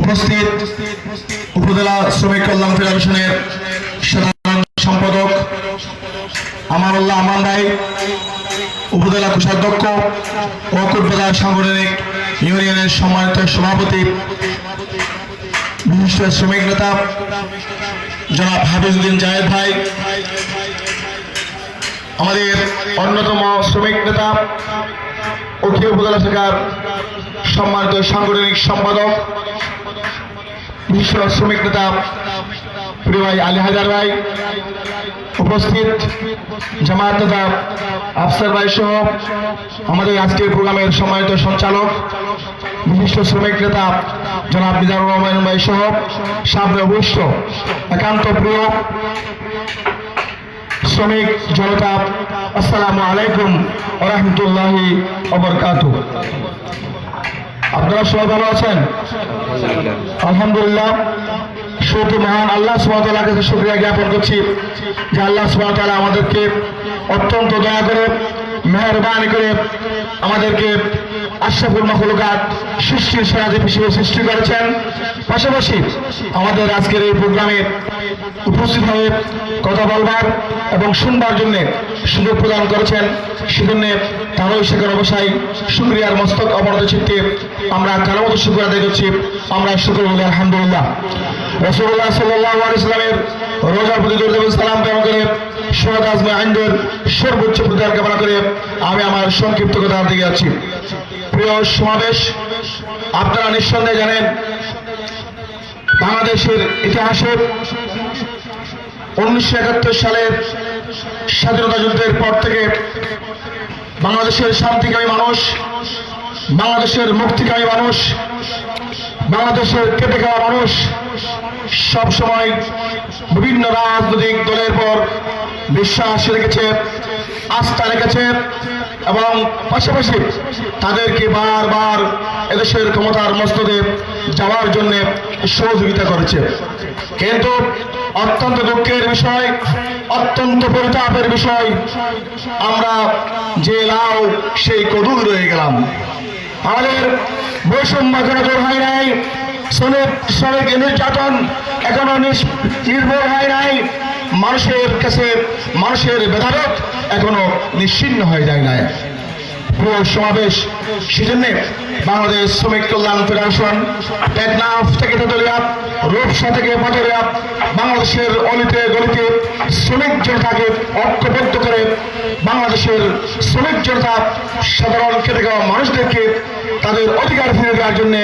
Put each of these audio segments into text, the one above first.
উপস্থিত উপজেলা শ্রমিক কল্যাণ ফেডারেশনের সাধারণ সম্পাদক আমানুল্লাহ আমান ভাই, উপজেলা কোষাধ্যক্ষ ও কুটবাজার সাংগঠনিক ইউনিয়নের সম্মানিত সভাপতি, বিশিষ্ট শ্রমিক নেতা জনাব হাফিজুদ্দিন জাহেদ ভাই, আমাদের অন্যতম শ্রমিক নেতা, অখিল উপজেলা শাখার সম্মানিত সাংগঠনিক সম্পাদক বিশিষ্ট শ্রমিক নেতা প্রিয় আলী হাজার ভাই উপস্থিত, জামায়াত নেতা আফসার ভাই সহ আমাদের আজকের প্রোগ্রামের সম্মানিত সঞ্চালক, বিশিষ্ট শ্রমিক নেতা জনাব মিজানুর রহমান ভাই সহ সামনে অবশ্য একান্ত প্রিয় শ্রমিক জনতা, আসসালামু আলাইকুম রহমতুল্লাহি অবরকাত আপনারা সবাই ভালো আছেন? আলহামদুলিল্লাহ। শুধু মহান আল্লাহ সুবাহতাল্লাহ কাছে শুক্রিয়া জ্ঞাপন করছি যে আল্লাহ সুবাহতাল্লাহ আমাদেরকে অত্যন্ত দয়া করে, মেহরবানি করে আমাদেরকে আশরাফুল মখলুকাত সৃষ্টির সেরাদীপ হিসেবে সৃষ্টি করেছেন। পাশাপাশি আমাদের আজকের এই প্রোগ্রামে উপস্থিত হয়ে কথা বলবার এবং শুনবার জন্য সুযোগ প্রদান করেছেন। সেজন্য তারও শেখর অবসায় শুক্রিয়ার মস্তক অবনত চিত্তে আমরা কারও মতো শুক্র আদায় করছি। আমরা শুক্র বলি আলহামদুলিল্লাহ। রসুল্লাহ সাল্লাহ ইসলামের রোজার প্রতি সালাম প্রেরণ করে শহদ আজমে আইনদের সর্বোচ্চ প্রচার কামনা করে আমি আমার সংক্ষিপ্ত কথা দিকে যাচ্ছি। প্রিয় সমাবেশ, আপনারা নিঃসন্দেহে জানেন, বাংলাদেশের ইতিহাসে উনিশশো একাত্তর সালের স্বাধীনতা যুদ্ধের পর থেকে বাংলাদেশের শান্তিকামী মানুষ, বাংলাদেশের মুক্তিকামী মানুষ, বাংলাদেশের কেটে খাওয়া মানুষ, সব সময় বিভিন্ন রাজনৈতিক দলের পর বিশ্বাস রেখেছে, আস্থা রেখেছে এবং পাশাপাশি তাদেরকে বারবার এদেশের ক্ষমতার মস্তদে যাওয়ার জন্য সহযোগিতা করেছে। কিন্তু অত্যন্ত দুঃখের বিষয়, অত্যন্ত পরিতাপের বিষয়, আমরা যে লাউ, সেই কদুর রয়ে গেলাম। আমাদের বৈষম্য এখনও দূর হয় নাই, শ্রমিক শ্রমিক, নির্যাতন এখনও নির্ভর হয় নাই। মানুষের কাছে মানুষের বেদারত এখনও নিশ্চিন্ন হয়ে যায় না পুরো সমাবেশ সেজন্য বাংলাদেশ শ্রমিক কল্যাণ ফেডারেশন টেকনাফ থেকে তেতুলিয়া, রূপসা থেকে পাটুরিয়া বাংলাদেশের অলিতে গলিতে শ্রমিক জনতাকে ঐক্যবদ্ধ করে বাংলাদেশের শ্রমিক জনতা সাধারণ খেতে খাওয়া মানুষদেরকে তাদের অধিকার ফিরে দেওয়ার জন্য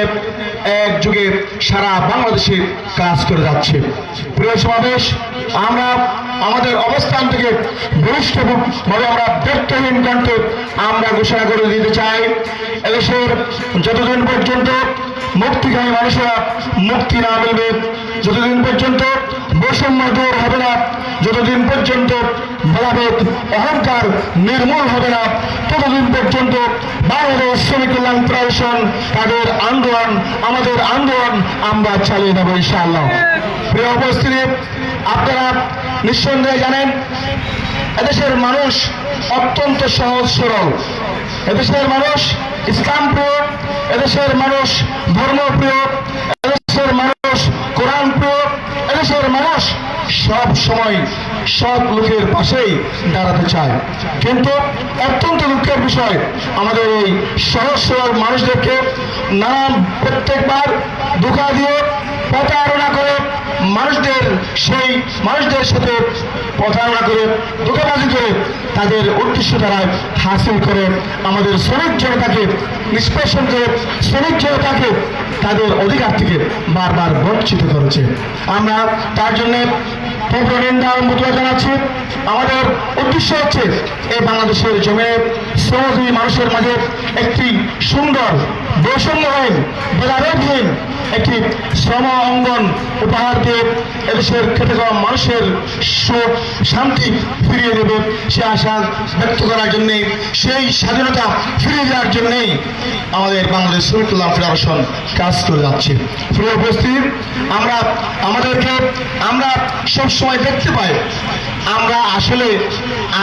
এক যুগে সারা বাংলাদেশে কাজ করে যাচ্ছে। প্রিয় সমাবেশ, আমরা আমাদের অবস্থান থেকে বলিষ্ঠভাবে আমরা ব্যর্থহীন কণ্ঠে আমরা ঘোষণা করে দিতে চাই। এদেশের যতদিন পর্যন্ত মুক্তিকামী মানুষরা মুক্তি না মিলবে, যতদিন পর্যন্ত বৈষম্য দূর হবে না, যতদিন পর্যন্ত ভেদাভেদ অহংকার নির্মূল হবে না, ততদিন পর্যন্ত বাংলাদেশ শ্রমিক কল্যাণ ফেডারেশন তাদের আন্দোলন, আমাদের আন্দোলন আমরা চালিয়ে নেব ইনশাআল্লাহ। প্রিয় উপস্থিতি, আপনারা নিঃসন্দেহে জানেন, এদেশের মানুষ অত্যন্ত সহজ সরল। এদেশের মানুষ ইসলাম প্রিয় এদেশের মানুষ ধর্মপ্রিয়, এদেশের মানুষ কোরআন প্রিয় এদেশের মানুষ সব সময় সব লোকের পাশেই দাঁড়াতে চায়। কিন্তু অত্যন্ত দুঃখের বিষয়, আমাদের এই সহজ সরল মানুষদেরকে নানান প্রত্যেকবার ধোকা দিয়ে প্রতারণা করে মানুষদের, সেই মানুষদের সাথে প্রতারণা করে, ধোকাবাজি করে তাদের উদ্দেশ্য দ্বারা হাসিল করে আমাদের শ্রমিক জনতাকে, নিষ্পেষণ করে শ্রমিক জনতাকে তাদের অধিকার থেকে বারবার বঞ্চিত করেছে। আমরা তার জন্য তীব্র নিন্দা মুদ্রা জানাচ্ছি। আমাদের উদ্দেশ্য হচ্ছে এই বাংলাদেশের জমিনে শ্রমজীবী মানুষের মাঝে একটি সুন্দর, বৈষম্যহীন ভেদাভেদহীন একটি শ্রম অঙ্গন উপহার দিয়ে এদেশের খেতে খাওয়া মানুষের সুখ, শান্তি ফিরিয়ে দেবে সে আশা ব্যক্ত করার জন্যে, সেই স্বাধীনতা ফিরিয়ে দেওয়ার জন্যেই আমাদের বাংলাদেশ শ্রমিকুল্লাহ ফেডারেশন কাজ করে যাচ্ছে প্রিয় উপস্থিত, আমরা, আমাদেরকে আমরা সবসময় দেখতে পাই, আমরা আসলে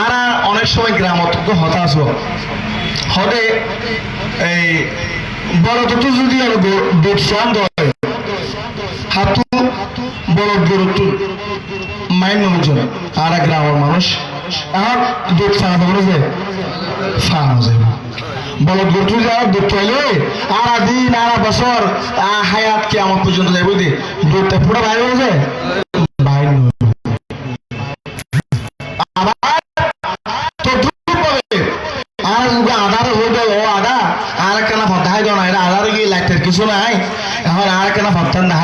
আরা অনেক সময় গ্রামত হতাশ হই। হতে এই বড় তো যদি দুধ সন্দ হয় হাতু বলদ গরুতু মাইন মানুষজন আর এক গ্রামের মানুষ আর দুধ ফাঁকা করেছে ফাঁকা যাবে। বলদ গরু যাও দুধ পাইলে আর দিন আর বছর হায়াত কে আমার পর্যন্ত যাই বুঝলি? দুধটা পুরো বাইরে হয়েছে বাইরে দুধ আর হয়ে যায় আর না। কিছু নাই। এখন আর কেন ভত্তান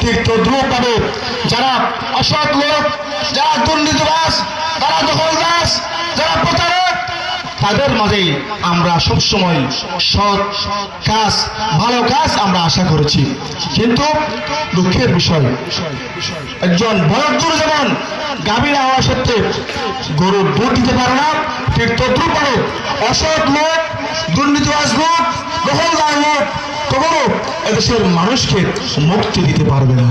ঠিক তদ্রুপ পাবে। যারা অসৎ লোক, যারা দুর্নীতিবাস যারা দখলদাস, যারা প্রতারক, তাদের মাঝে আমরা সবসময় সৎ কাজ, ভালো কাজ আমরা আশা করেছি। কিন্তু দুঃখের বিষয়, একজন গরু যেমন গাভীর হওয়া সত্ত্বে গরুর দুধ দিতে পারে না, ঠিক তদ্রুপ অসৎ লোক, দুর্নীতিবাজ লোক, দখলদার লোক কখনো এদেশের মানুষকে মুক্তি দিতে পারবে না।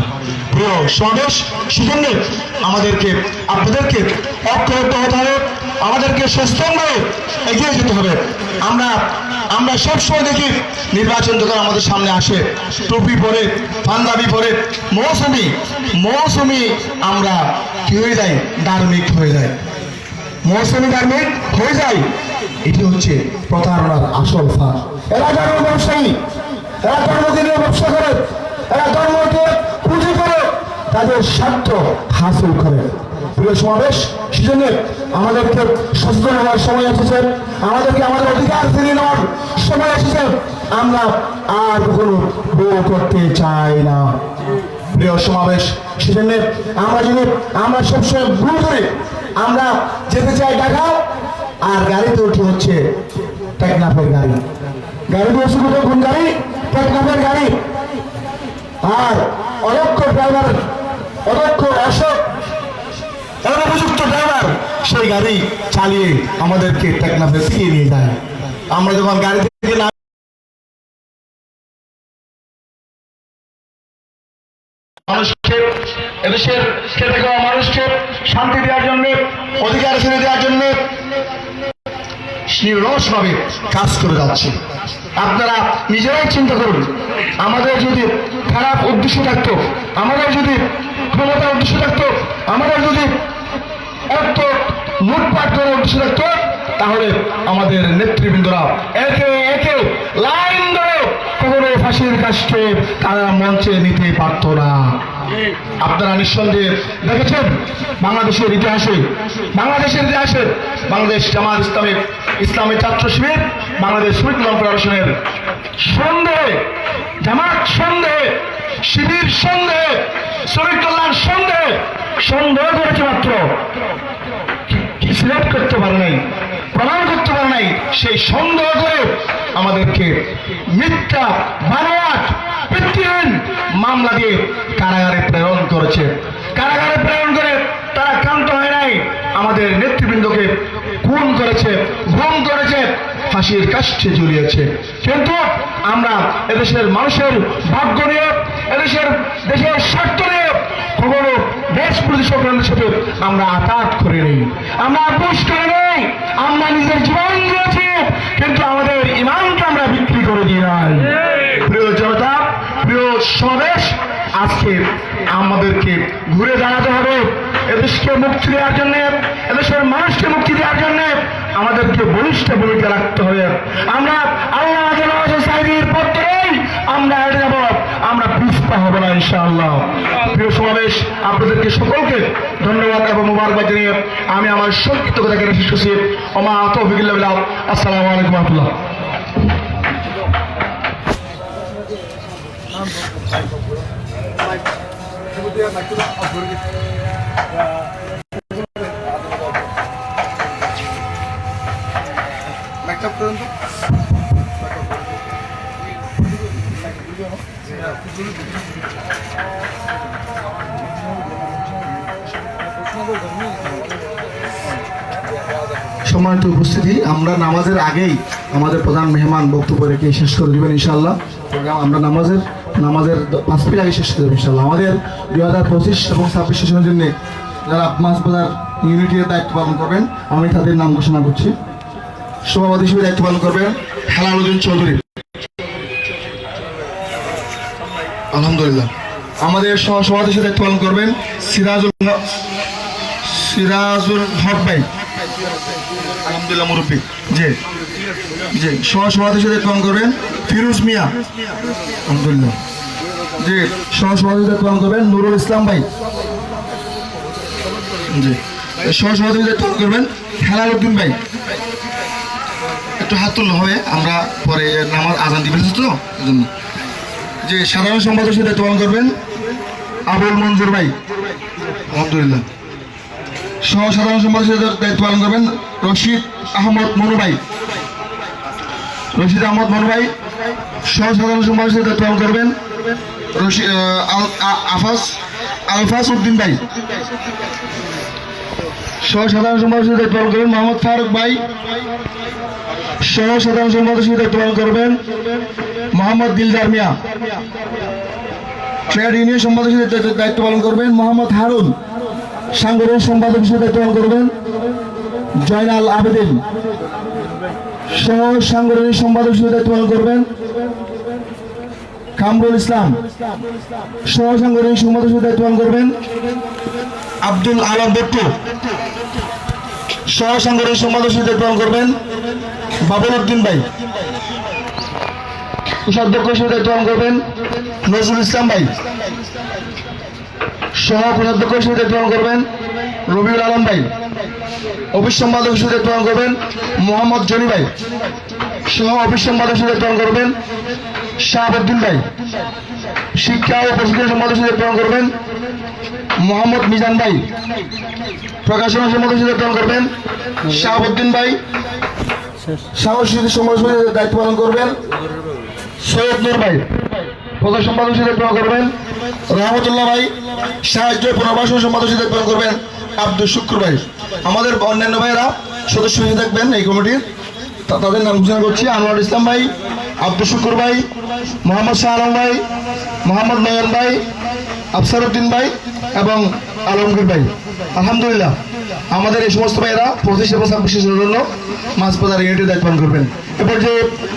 প্রিয় সমাবেশ সেজন্য আমাদেরকে, আপনাদেরকে অক্ষত হতে হবে আমাদেরকে সস্তমভাবে এগিয়ে যেতে হবে। আমরা আমরা সবসময় দেখি নির্বাচন যখন আমাদের সামনে আসে, টুপি পরে, পাঞ্জাবি পরে, মৌসুমি মৌসুমি আমরা কি হয়ে যাই ধার্মিক হয়ে যায়। মৌসুমি ধার্মিক হয়ে যায়। এটি হচ্ছে প্রতারণার আসল এরা ধর্ম ব্যবসায়ী এরা ধর্মকে নিয়ে ব্যবসা করে, এরা ধর্মকে পুঁজি করে, তাদের স্বার্থ হাসিল করে। প্রিয় সমাবেশ, সেজন্য আমাদেরকে সচেতন হওয়ার সময় এসেছে, আমাদেরকে আমাদের অধিকার ফিরিয়ে নেওয়ার সময় এসেছে। আমরা আর কখনো বউ করতে চাই না। প্রিয় সমাবেশ, সেজন্য আমরা যদি, আমরা সবসময় ভুল করি, আমরা যেতে চাই ঢাকা, আর গাড়িতে উঠে হচ্ছে টেকনাফের গাড়ি। গাড়িতে হচ্ছে কোথাও কোন গাড়ি? টেকনাফের গাড়ি আর অদক্ষ ড্রাইভার, অদক্ষ অসৎ অনুপযুক্ত ড্রাইভার, সেই গাড়ি চালিয়ে আমাদেরকে টেকনাফে ফিরিয়ে নিয়ে যায়। আমরা যখন গাড়ি থেকে না মানুষকে, এদেশের খেতে মানুষকে শান্তি দেওয়ার জন্য, অধিকার ফিরে দেওয়ার জন্য নিরসভাবে কাজ করে যাচ্ছে। আপনারা নিজেরাই চিন্তা করুন, আমাদের যদি খারাপ উদ্দেশ্য থাকতো, আমাদের যদি ক্ষমতার উদ্দেশ্য থাকতো, আমাদের যদি অর্থ লুটপাট করার উদ্দেশ্য থাকতো, তাহলে আমাদের নেতৃবৃন্দরা একে একে লাইন কখনো ফাঁসির কাজকে তারা মঞ্চে নিতে পারত না। আপনারা নিঃসন্দেহে দেখেছেন বাংলাদেশের ইতিহাসে বাংলাদেশের ইতিহাসে বাংলাদেশ জামাত ইসলামী ইসলামী ছাত্র শিবির, বাংলাদেশ কল্যাণ ফেডারেশনের সন্দেহে জামাত সন্দেহে শিবির সন্দেহে শ্রমিক কল্যাণ সন্দেহে সন্দেহ করেছে মাত্র। সিলেক্ট করতে পারে নাই প্রমাণ করতে নাই সেই সন্দেহ করে আমাদেরকে মিথ্যা বানোয়াট ভিত্তিহীন মামলা দিয়ে কারাগারে প্রেরণ করেছে। কারাগারে প্রেরণ করে তারা ক্লান্ত হয় নাই, আমাদের নেতৃবৃন্দকে খুন করেছে ঘুম করেছে, ফাঁসির কাষ্ঠে ঝুলিয়েছে। কিন্তু আমরা এদেশের মানুষের ভাগ্য নিয়ে, এদেশের দেশের স্বার্থ নিয়ে কখনো দেশ প্রতি সংক্রান্তের সাথে আমরা আঘাত করে নেই। আমরা আপোষ করে নেই। আমরা নিজের জীবন দিয়েছি, কিন্তু আমাদের ইমানকে আমরা বিক্রি করে দিই নাই। প্রিয় জনতা, প্রিয় সমাবেশ, আজকে আমাদেরকে ঘুরে দাঁড়াতে হবে। এদেশকে মুক্তি দেওয়ার জন্য, এদেশের মানুষকে মুক্তি দেওয়ার জন্য আমাদেরকে বলিষ্ঠ ভূমিকা রাখতে হবে। আমরা আল্লাহ সাহেবের পথ ধরেই আমরা হেঁটে যাব আমরা পিছপা হব না ইনশাআল্লাহ। প্রিয় সমাবেশ, আপনাদেরকে সকলকে ধন্যবাদ এবং মুবারকবাদ জানিয়ে আমি আমার সংক্ষিপ্ত কথা কেটে শেষ করছি। ওমা তৌফিকুল্লাহ আসসালামু আলাইকুম রহমতুল্লাহ। ব্যাকআপ করুন সম্মানিত উপস্থিতি, আমরা নামাজের আগেই আমাদের প্রধান মেহমান বক্তব্য রেখে শেষ করে দেবেন ইনশাল্লাহ আমরা নামাজের নামাজের পাঁচ মিনিট আগে শেষ করে দেবেন ইনশাল্লাহ আমাদের দুই হাজার পঁচিশ এবং ছাব্বিশ সেশনের জন্য যারা মাস বাজার ইউনিটির দায়িত্ব পালন করবেন, আমি তাদের নাম ঘোষণা করছি। সভাপতি হিসেবে দায়িত্ব পালন করবেন হেলালুদ্দিন চৌধুরী। আলহামদুলিল্লাহ। আমাদের সহ সভাপতি হিসেবে পালন করবেন। সিরাজুল সিরাজুল হক ভাই। আলহামদুলিল্লাহ, মুরব্বী। জি। জি সহ সভাপতি হিসেবে দায়িত্ব পালন করবেন। ফিরোজ মিয়া। আলহামদুলিল্লাহ। জি সহ সভাপতি হিসেবে পালন করবেন। নুরুল ইসলাম ভাই। জি সহ সভাপতি হিসেবে দায়িত্ব পালন করবেন। হেলাল উদ্দিন ভাই। একটু হাত তুললে হবে। আমরা পরে নামাজ আজান দিবেন তো, এজন্য। যে সাধারণ সম্পাদক হিসেবে দায়িত্ব পালন করবেন। আবুল মঞ্জুর ভাই। আলহামদুলিল্লাহ। সহ সাধারণ সম্পাদক হিসেবে দায়িত্ব পালন করবেন। রশিদ আহমদ মনু ভাই। রশিদ আহমদ মনু ভাই সহ সাধারণ সম্পাদক হিসেবে দায়িত্ব পালন করবেন আফাস আলফাস উদ্দিন ভাই। সহ সাধারণ সম্পাদক হিসেবে দায়িত্ব পালন করবেন। মোহাম্মদ ফারুক ভাই। সহ সাধারণ সম্পাদক হিসেবে দায়িত্ব পালন করবেন। মোহাম্মদ দিলদার মিয়া। ট্রেড ইউনিয়ন সম্পাদক হিসেবে দায়িত্ব- পালন করবেন মোহাম্মদ হারুন। সাংগঠনিক সম্পাদক হিসেবে দায়িত্ব পালন করবেন জয়নাল আবেদিন। সহ সাংগঠনিক সম্পাদক হিসেবে দায়িত্ব পালন করবেন কামরুল ইসলাম। সহ সাংগঠনিক সম্পাদক হিসেবে দায়িত্ব পালন করবেন আব্দুল আলম দত্তু সহ সাংগঠনিক সম্পাদক হিসেবে দায়িত্ব পালন করবেন বাবুল উদ্দিন ভাই। কোষাধ্যক্ষ হিসেবে দায়িত্ব পালন করবেন নজরুল ইসলাম ভাই। সহ কোষাধ্যক্ষ হিসেবে দায়িত্ব পালন করবেন রবিউল আলম ভাই। অফিস সম্পাদক হিসেবে দায়িত্ব পালন করবেন মোহাম্মদ জনি ভাই। সহ অফিস সম্পাদক হিসেবে দায়িত্ব পালন করবেন শাহাবুদ্দিন ভাই। শিক্ষা ও প্রশিক্ষণ সম্পাদক হিসেবে দায়িত্ব পালন করবেন মোহাম্মদ মিজান ভাই। প্রকাশনা সম্পাদক হিসেবে দায়িত্ব পালন করবেন শাহাবুদ্দিন ভাই। সাংস্কৃতিক সমাজ দায়িত্ব পালন করবেন সৈয়দ নূর ভাই, প্রধান সম্পাদক হিসেবে পালন করবেন। রহমতুল্লাহ ভাই, সাহায্য পুনর্বাসন সম্পাদক দায়িত্ব পালন করবেন আব্দুল শুক্র ভাই। আমাদের অন্যান্য ভাইয়েরা সদস্য হিসেবে থাকবেন এই কমিটির। তাদের নাম ঘোষণা করছি, আনোয়ার ইসলাম ভাই, আব্দুল শুক্র ভাই, মোহাম্মদ শাহ আলম ভাই, মোহাম্মদ নয়ন ভাই আফসার উদ্দিন ভাই এবং আলমগীর ভাই। আলহামদুলিল্লাহ। আমাদের এই সমস্ত ভাইয়েরা পঁচিশ এবং ছাব্বিশের জন্য মাছ বাজার ইউনিটের দায়িত্ব পালন করবেন। এরপর যে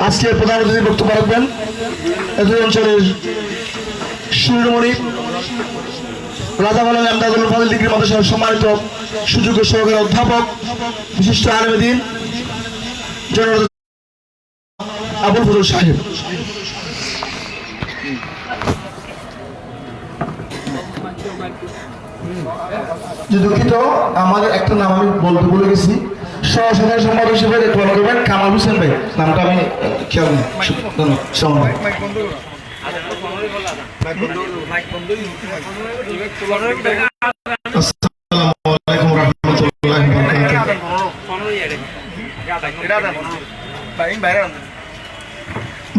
আজকে প্রধান অতিথি বক্তব্য রাখবেন এদের অঞ্চলের শিরোমণি রাজা মালাম আমদাদুল ফাজিল ডিগ্রি মাদ্রাসার সম্মানিত সুযোগ্য সহকারী অধ্যাপক, বিশিষ্ট আলমদিন জনরত আবুল ফজল সাহেব। যে দুঃখিত আমাদের একটা নাম আমি বলতে ভুলে গেছি। সহসাধারণ সম্পাদক হিসেবে করবেন কামাল হোসেন ভাই। নামটা আমি খেয়াল নেই।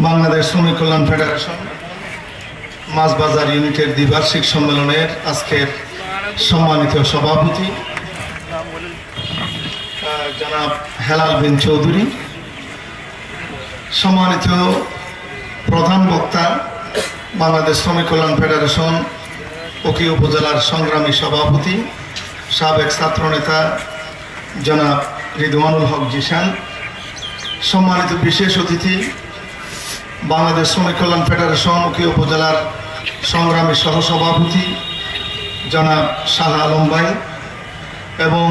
বাংলাদেশ শ্রমিক কল্যাণ ফেডারেশন, মাছ বাজার ইউনিটের দ্বিবার্ষিক সম্মেলনের আজকের সম্মানিত সভাপতি জনাব হেলাল বিন চৌধুরী, সম্মানিত প্রধান বক্তা, বাংলাদেশ শ্রমিক কল্যাণ ফেডারেশন, ওকি উপজেলার সংগ্রামী সভাপতি, সাবেক ছাত্রনেতা জনাব রিদওয়ানুল হক জিশান সম্মানিত বিশেষ অতিথি, বাংলাদেশ শ্রমিক কল্যাণ ফেডারেশন উকি উপজেলার সংগ্রামী সহসভাপতি জনাব শাহ আলম ভাই এবং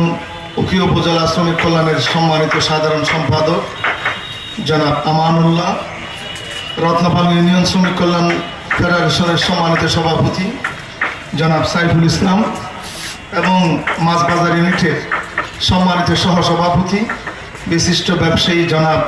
উকি উপজেলা শ্রমিক কল্যাণের সম্মানিত সাধারণ সম্পাদক জনাব আমানুল্লাহ, রত্নপাল ইউনিয়ন শ্রমিক কল্যাণ ফেডারেশনের সম্মানিত সভাপতি জনাব সাইফুল ইসলাম এবং মাছ বাজার ইউনিটের সম্মানিত সহসভাপতি, বিশিষ্ট ব্যবসায়ী জনাব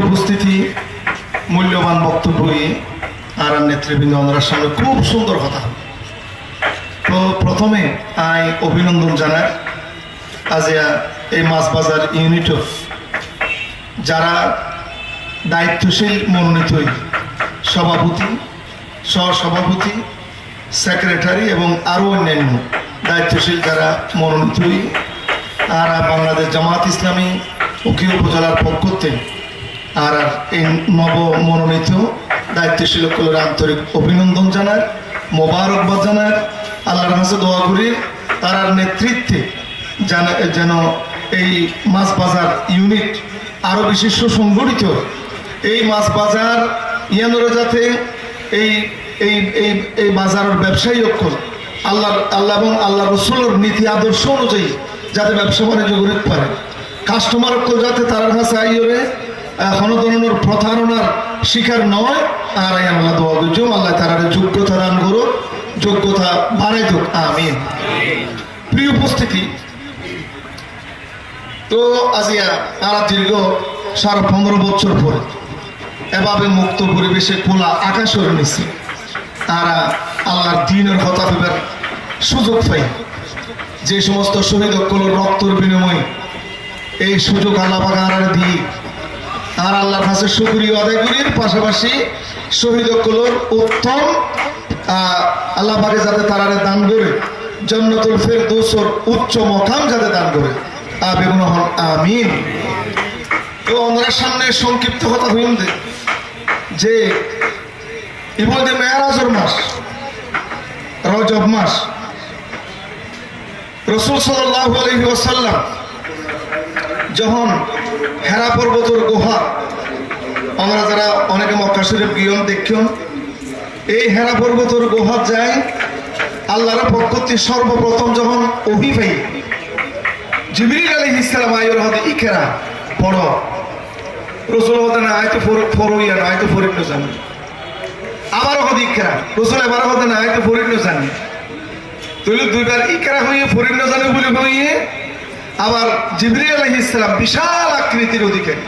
উপস্থিতি, মূল্যবান বক্তব্য আর নেতৃবৃন্দ ওনার সামনে খুব সুন্দর কথা। তো প্রথমে আই অভিনন্দন জানাই আজিয়া এই মাছ বাজার ইউনিটও যারা দায়িত্বশীল, মনোনীত সভাপতি, সহসভাপতি সেক্রেটারি এবং আরও অন্যান্য দায়িত্বশীল যারা মনোনীত আর বাংলাদেশ জামাত ইসলামী উকিল উপজেলার পক্ষ থেকে আর এই নব মনোনীত দায়িত্বশীল সকলের আন্তরিক অভিনন্দন জানার মোবারকবাদ জানার আল্লাহর কাছে দোয়া করি তার নেতৃত্বে যেন এই মাছ বাজার ইউনিট আরও বেশি সুসংগঠিত, এই মাছ বাজার ইয়ানোরা যাতে এই এই এই এই বাজারের ব্যবসায়ী অক্ষর আল্লাহ আল্লাহ এবং আল্লাহ রসুলের নীতি আদর্শ অনুযায়ী যাতে ব্যবসা বাণিজ্য করতে পারে। কাস্টমার অক্ষর যাতে তার কাছে আইরে কোনো ধরনের প্রতারণার শিকার নয় আর এই আল্লাহ দোয়া করছ আল্লাহ তার যোগ্যতা দান করুক, যোগ্যতা বাড়াই হোক আমিন। প্রিয় উপস্থিতি, তো আজিয়া আর দীর্ঘ সাড়ে পনেরো বছর পরে এভাবে মুক্ত পরিবেশে খোলা আকাশের নিচে তারা আল্লাহর দিনের কথা ভেবার সুযোগ পাই যে সমস্ত শহীদ অকলের রক্তর বিনিময়ে এই সুযোগ আল্লাহ বাগার দিয়ে আর আল্লাহর কাছে সুক্রিয় আদায় করির পাশাপাশি শহীদ অকলের উত্তম আল্লাহ যাতে তারারে দান করে, জন্নতুল ফের দোসর উচ্চ মকাম যাতে দান করে। আবেগুন হন আমিন। তো ওনার সামনে সংক্ষিপ্ত কথা হইন দে যে ইবুদে মেয়ারাজের মাস। রজব মাস। রসুল সাল্লাহ যখন হেরা পর্বতের গুহা, আমরা যারা অনেকে মক্কা শরীফ গিয়ন দেখিয়ন এই হেরা পর্বতের গুহা যায় আল্লাহর পক্ষতে সর্বপ্রথম যখন অভি পাই, জিবরিল আলী ইসলাম আয়ুর হতে ইকেরা পড়। রসুল হতে না আয়তো ফরইয়া না আয়তো ফরিদ জানি? আবার হতে ইকেরা রসুল এবার হতে না আয়তো ফরিদ জানি। তুইলে দুইবার ইকেরা হইয়ে, ফরিদ জানে বলে হইয়ে, আবার জিবরিল আলী ইসলাম বিশাল আকৃতির অধিকারী।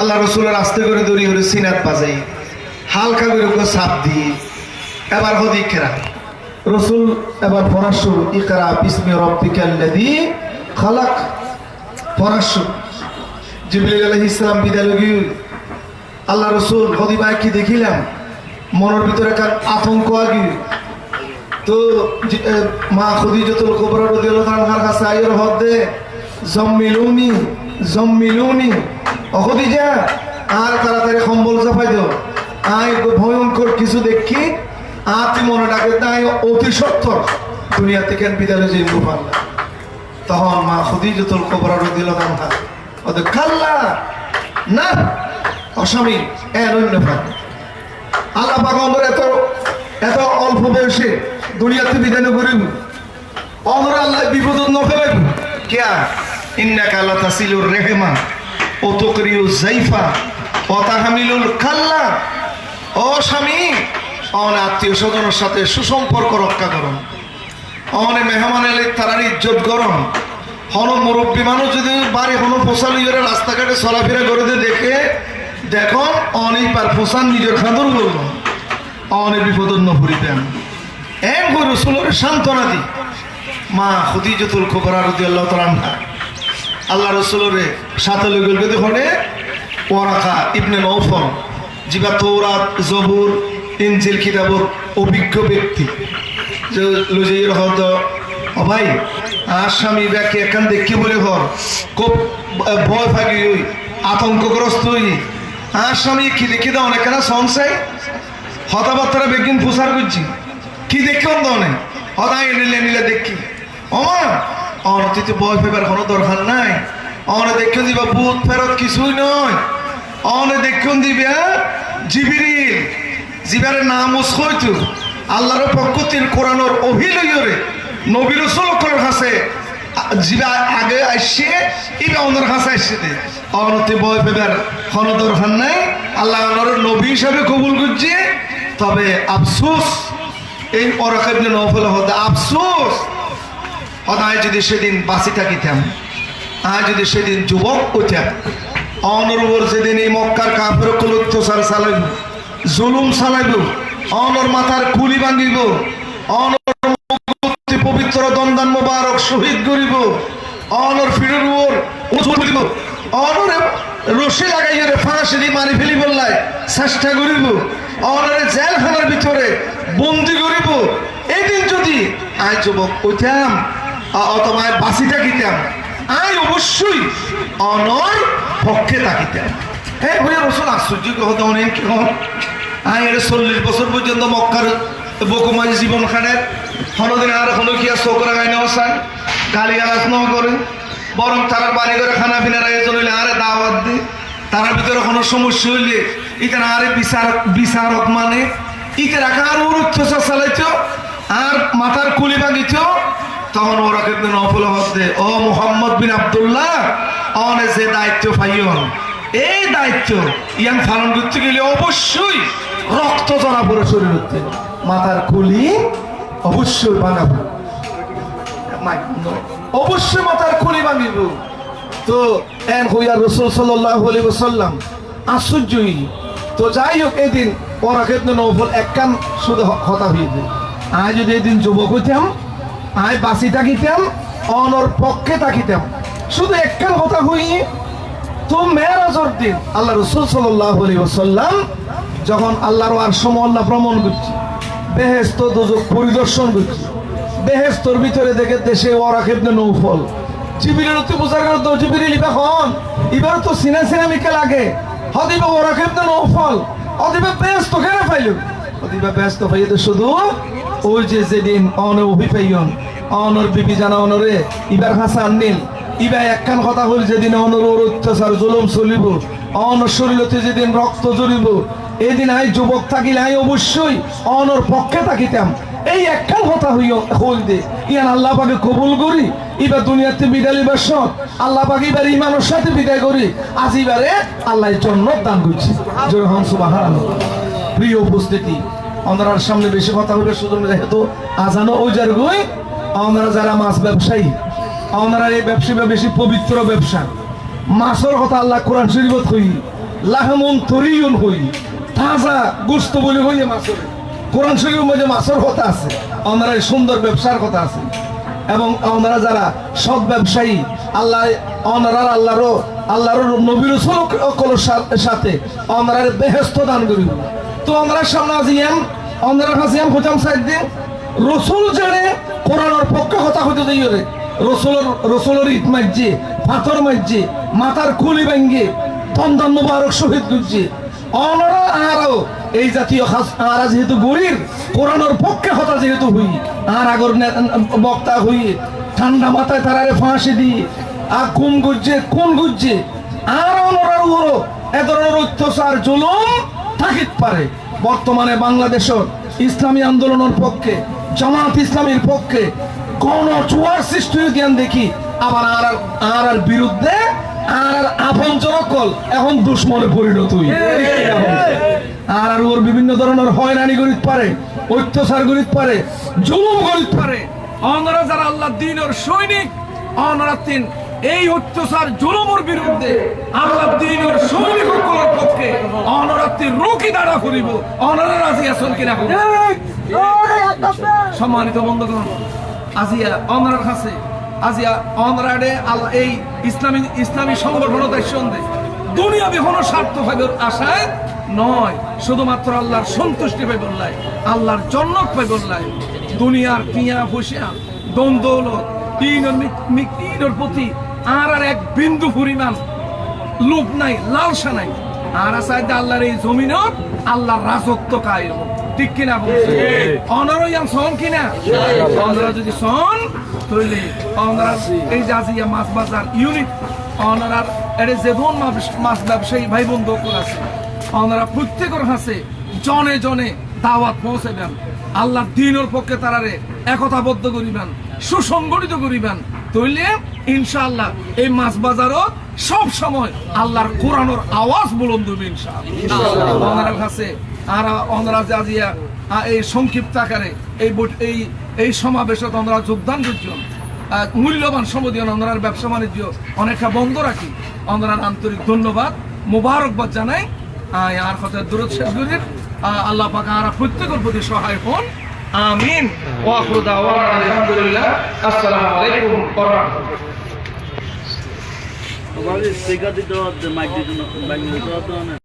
আল্লাহ রসুলের আস্তে করে দড়ি হরে সিনাত বাজাই, হালকা করে ওকে সাপ দিয়ে, এবার হতে ইকেরা রসুল এবার পড়াশু ইকরা বিসমি রব্বিকাল্লাযী খালাক। পড়াশু জিবরিল আলাইহিস সালাম বিদায় আল্লাহ রসুল হদি ভাই কি দেখিলাম? মনের ভিতরে একটা আতঙ্ক আগে। তো মা খদিজাতুল কুবরা রাদিয়াল্লাহু আনহার কাছে আইর হদে জম্মিলুনি জম্মিলুনি, ও খদিজা, আর তাড়াতাড়ি কম্বল চাপাই দাও। আই ভয়ঙ্কর কিছু দেখি আতি মনে ডাকে তাই অতি সত্তর। দুনিয়া থেকে বিদায় যে পারলাম তখন মা খদিজাতুল কুবরা রাদিয়াল্লাহু আনহা ওদের কাল্লা, না অস্বামী এর অন্য ভাগ আল্লাহ পাক এত এত অল্প বয়সে দুনিয়াতে বিদায় করিব আমরা আল্লাহ বিপদ ন ফেলাইব কিয়া? ইন্নাকা লা তাসিলুর রেহমা, ও তুকরিউ জাইফা ও তাহমিলুল কাল্লা ও স্বামী অনে আত্মীয় স্বজনের সাথে সুসম্পর্ক রক্ষা করুন অনে মেহমান এলে তারার ইজ্জত করুন হন মুরব্বী মানুষ যদি বাড়ি হন লিজরে রাস্তাঘাটে চলাফেরা করে দেখে দেখো, অনেক পার পোষান নিজের খাদর করব অনেক বিপদ নপুরিতেন এক গরু সুলোর সান্ত্বনা দি। মা খুদিজতুল খবরা রদি আল্লাহ তালান্না আল্লাহ রসুলরে সাথে লই গেল দেখনে, ওয়ারাকা ইবনে নৌফল জিবা তৌরাত জবুর, ইনজিল কিতাবর অভিজ্ঞ ব্যক্তি। যে লজির হদ ভাই, আর স্বামী ব্যাকে এখান দেখি বলে ঘর? খুব ভয় ফাঁকি ওই আতঙ্কগ্রস্ত হই আর স্বামী, কি দেখি দাও অনেক না সংশয় হতাবার্তারা বেগিন প্রসার করছি। কি দেখলাম তো অনেক? হতাই নিলে নিলে দেখি। অমা অনতিতে বয় ফেবার কোনো দরকার নাই। অনে দেখুন দিবা, ভূত ফেরত কিছুই নয়। অনে দেখুন দিবা, জিবিরিল। জিবারের নাম উসকইতু আল্লাহর পক্ষ তিন কোরআনোর অভিনয়রে নবী রসুল কাছে জিবা আগে আসছে ইবা ওনার কাছে আসছে অনতি ফেবার কোনো দরকার নাই। আল্লাহ নবী হিসাবে কবুল করছে। তবে এই হতে অনায় যদি সেদিন বাঁচি থাকিতাম আজ যদি সেদিন যুবক হইতাম অনর যেদিন এই মক্কার কাপড় অত্যাচার চালাইব, জুলুম চালাইব অনর মাথার কুলি ভাঙিব অনর পবিত্র দন্দান মোবারক শহীদ করিব। অনর উজুর দিব অনরে রশি লাগাইয়ে রে ফাঁসি দি মারি ফেলি বললাই চেষ্টা করিব। অনরে জেলখানার ভিতরে বন্দি করিব। এদিন যদি আই যুবক আ- অথবা বাঁচি থাকিতাম, আই অবশ্যই অনর পক্ষে থাকিতাম। হ্যাঁ হইয়া রসুল, আশ্চর্য কথা অনেক আই এটা চল্লিশ বছর পর্যন্ত মক্কার বকুমাই জীবন খানের হনদিন আর হলো কি আর চোখরা গাই নেওয়া চান গালি আলাস ন করে। বরং তারা বাড়ি করে খানা পিনার আয়োজন হইলে আরে দাওয়াত দি। তার ভিতরে কোনো সমস্যা হইলে ইতার আরে বিচার বিচারক মানে ইতে রাখা আর ওর অত্যাচার চালাইতো আর মাথার কুলি ভাঙিত তখন ওরা কিন্তু নফল হতে ও মোহাম্মদ বিন আব্দুল্লাহ, অনে যে দায়িত্ব পাইয়ন, এই দায়িত্ব ইয়ান পালন করতে গেলে অবশ্যই রক্ত জড়া পড়ে শরীর হতে মাথার কুলি অবশ্যই বানাবো। অবশ্যই মাথার খুলি ভাঙিব তো এন হইয়া রসুল সাল্লাহ আলী সাল্লাম আশ্চর্যই। তো যাই হোক এদিন ওরা ক্ষেত্রে নৌফল একখান শুধু হ- হতা হয়ে যায়। আয় যদি এদিন যুবক হইতাম আয় বাঁচি থাকিতাম অনর পক্ষে থাকিতাম। শুধু একখান হতা হইয়ে তো মেয়েরাজর দিন আল্লাহ রসুল সাল্লাহ আলী সাল্লাম যখন আল্লাহর আর সময় আল্লাহ ভ্রমণ করছি বেহেস্ত দুজক পরিদর্শন করছি বেহেস্তর ভিতরে দেখে দেশে ওরা খেপনে নৌফল। জিবিরের অতি বোঝার করে তো জিবিরে লিবা হন। এবার তো সিনা সিনা মিকে লাগে। হদিবা ওরা খেপনে নৌফল। অদিবা বেহেস্ত কেন পাইল? অদিবা ব্যস্ত পাইয়ে তো শুধু ওই যে যেদিন অন অভিপাইয়ন অনর বিবি জানা অনরে ইবার হাসান নীল। ইবা একখান কথা হল যেদিন অনর অত্যাচার, জুলুম চলিব, অনর শরীরতে যেদিন রক্ত জড়িব এদিন আই যুবক থাকিলে আই অবশ্যই অনর পক্ষে থাকিতাম। এই একখান কথা হইও হইল দে। ইয়ান আল্লাহ পাকে কবুল করি এবার দুনিয়াতে বিদায় লিবার সব আল্লাহ পাকে এবার ইমানের সাথে বিদায় করি। আজ এবারে আল্লাহ জন্য দান করছি। জয় হংস বাহান প্রিয় উপস্থিতি ওনার সামনে বেশি কথা হইবে সুযোগ যেহেতু আজানো ওজার গই। ওনারা যারা মাছ ব্যবসায়ী ওনারা এই ব্যবসা বেশি পবিত্র ব্যবসা। মাছের কথা আল্লাহ কোরআন শরীফত হই, লাহমুন তরিয়ন হই। তাজা গোস্ত বলে হইয়ে মাছের। কোরআন শরীফের মধ্যে মাছের কথা আছে এই সুন্দর ব্যবসার কথা আছে। এবং ওনারা যারা সৎ ব্যবসায়ী, আল্লাহ, ওনারা আল্লাহরও আল্লাহর নবীর সকলের সাথে ওনারা বেহেস্ত দান করিব। তো ওনারা সামনে আজিয়াম ওনারা হাজিয়াম হতাম সাইড দিন রসুল জানে কোরআনের পক্ষে কথা হইতে রে রসুলের রসুলের ইট মারছে পাথর মারছে মাথার খুলি ভেঙ্গে তন্দন মুবারক শহীদ করছে এই জাতীয় পক্ষে হতা যেহেতু আর আগর বক্তা হই, ঠান্ডা মাথায় তারারে ফাঁসি দিয়ে আর গুজছে কোন গুজছে আর অনরার অত্যাচার, জুলুম থাকিত পারে। বর্তমানে বাংলাদেশের ইসলামী আন্দোলনের পক্ষে, জামাত ইসলামীর পক্ষে, কোন চুয়ার সৃষ্টি জ্ঞান দেখি, আবার আর আর বিরুদ্ধে আর আপন জনকল এখন দুশ্মনে পরিণত হই আর আর ওর বিভিন্ন ধরনের হয়রানি করিত পারে অত্যাচার করিত পারে জুলুম করিত পারে অনরা যারা আল্লাহ দিনের সৈনিক অনরা তিন এই অত্যাচার জুলুমের বিরুদ্ধে আল্লাহ দিনের সৈনিক সকলের পক্ষে অনরা তিন রুকি দাঁড়া করিব অনরা রাজি আছেন কিনা সম্মানিত বন্ধুগণ আজিয়া অনরার কাছে আজিয়া অনরাডে এই ইসলামী ইসলামী সংগঠনের সন্ধে। দুনিয়া বিহন স্বার্থ ভাবের আশায় নয় শুধুমাত্র আল্লাহর সন্তুষ্টি পাই বললাই আল্লাহর পাই বললাই দুনিয়ার টিয়া ফুসিয়া দ্বন্দ্ব তিনের প্রতি আর আর এক বিন্দু পরিমাণ লোভ নাই লালসা নাই। আর আসাইতে আল্লাহর এই জমিনত আল্লাহর রাজত্ব কায়েম। ঠিক কিনা বলছে অনরয়ান সন কিনা? অনরা যদি সন তৈলে অনরা এই জাজিয়া মাছ বাজার ইউনিট অনরার এর যে ধন মাছ ব্যবসায়ী ভাই বন্ধু আছে অনরা প্রত্যেকের হাসে জনে জনে দাওয়াত পৌঁছে দেন আল্লাহ দিনের পক্ষে তারারে একতাবদ্ধ করিবেন সুসংগঠিত করিবেন। তৈলে ইনশাআল্লাহ এই মাছ বাজারও সব সময় আল্লাহর কোরআনের আওয়াজ বুলন্দ হবে ইনশাআল্লাহ। কাছে আর ওনারা যে আজিয়া এই সংক্ষিপ্ত আকারে এই এই এই সমাবেশত ওনারা যোগদান করছেন মূল্যবান সমদীয় ওনার ব্যবসা বাণিজ্য অনেকটা বন্ধ রাখি। ওনার আন্তরিক ধন্যবাদ মোবারকবাদ জানাই। আর কথা দূরত শেষ আহ, আল্লাহ পাক আর প্রত্যেকের প্রতি সহায় হন। আমিন।